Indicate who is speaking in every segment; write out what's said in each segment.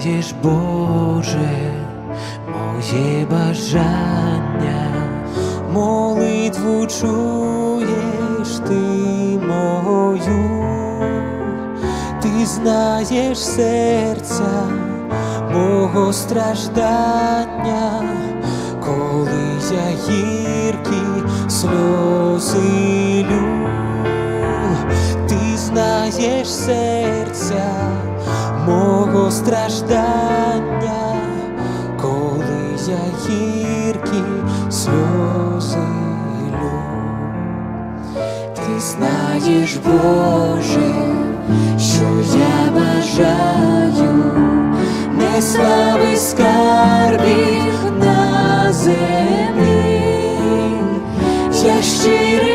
Speaker 1: знаєш, Боже, моє бажання, молитву чуєш ти мою, ти знаєш серця мого страждання, коли я гіркі сльози страждання, коли я гіркі сльози лю. Ти знаєш, Боже, що я бажаю, не слави скарбів на землі, я щирим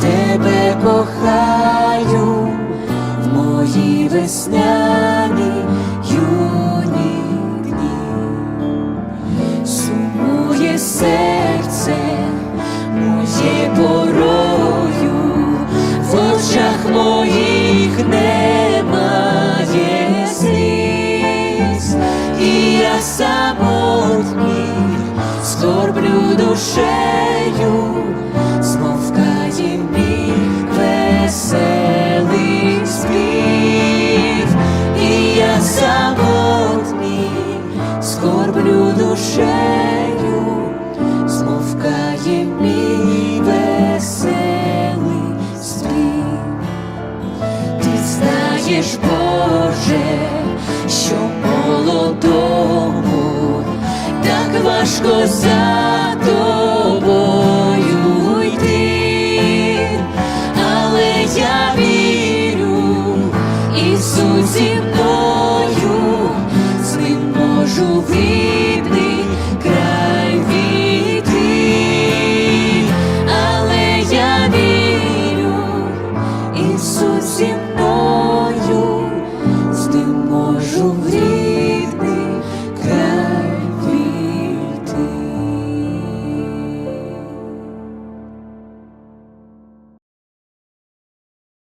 Speaker 1: тебе кохаю в мої весняні юні дні. Сумує серце моє порою, в очах моїх немає сліз, і я самотній скорблю душею, скорблю душею, змовкає мій веселий спів. Ти знаєш, Боже, що молодому так важко за